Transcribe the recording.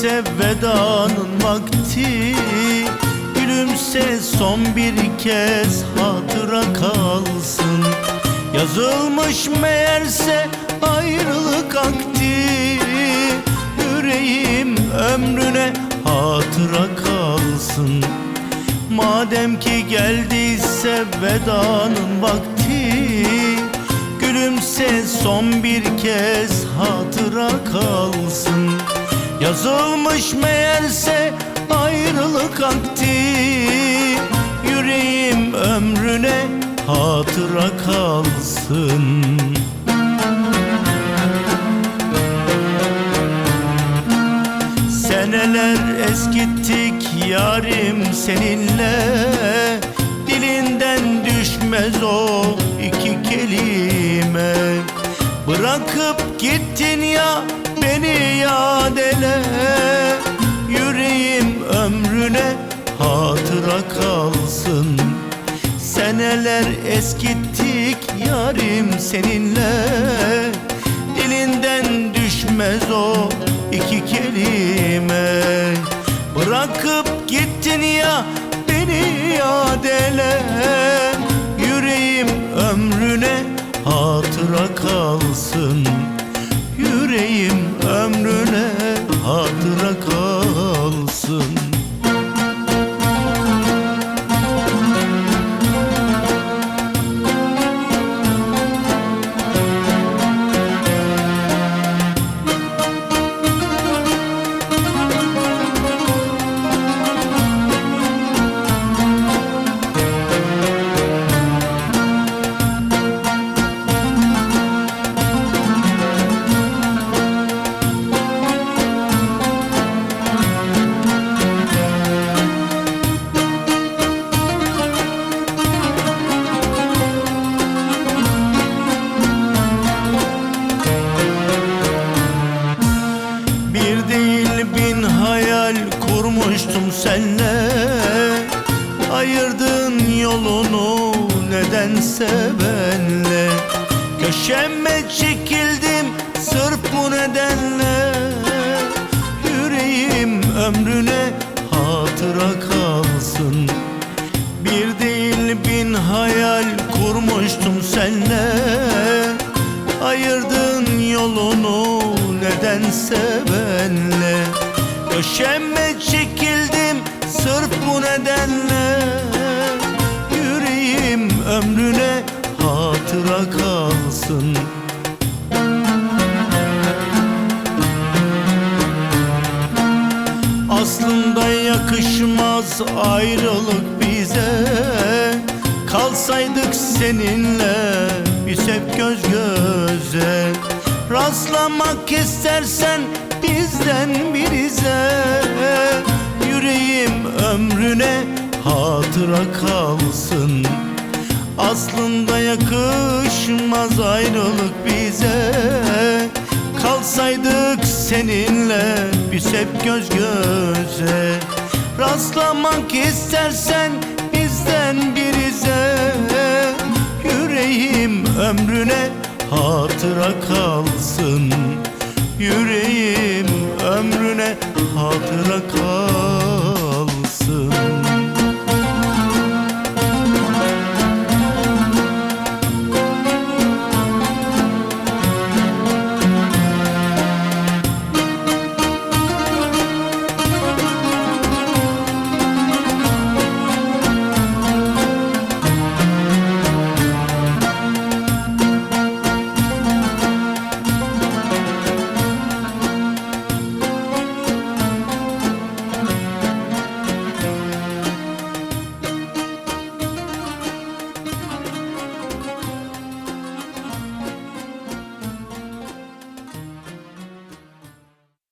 Geldiyse vedanın vakti Gülümse son bir kez hatıra kalsın. Yazılmış meğerse ayrılık akti Yüreğim ömrüne hatıra kalsın. Madem ki geldiyse vedanın vakti Gülümse son bir kez hatıra kalsın Yazılmış meğerse ayrılık akti. Yüreğim ömrüne hatıra kalsın. Seneler eskittik yarim seninle. Dilinden düşmez o iki kelime. Bırakıp gittin ya beni yadele Yüreğim ömrüne hatıra kalsın. Seneler eskittik yarim seninle. Dilinden düşmez o iki kelime. Bırakıp gittin ya beni yadele Yüreğim ömrüne hatıra kalsın. Yüreğim kalsın yolunu nedense benle. Köşeme çekildim sırf bu nedenle. Yüreğim ömrüne hatıra kalsın. Bir değil bin hayal kurmuştum senle Ayırdın yolunu nedense benle. Köşeme çekildim sırf bu nedenle ömrüne hatıra kalsın. Aslında yakışmaz ayrılık bize. Kalsaydık seninle biz hep göz göze. Rastlamak istersen bizden birize. Yüreğim ömrüne hatıra kalsın Aslında yakışmaz ayrılık bize. Kalsaydık seninle biz hep göz göze. Rastlamak istersen bizden birize. Yüreğim ömrüne hatıra kalsın. Yüreğim ömrüne hatıra kalsın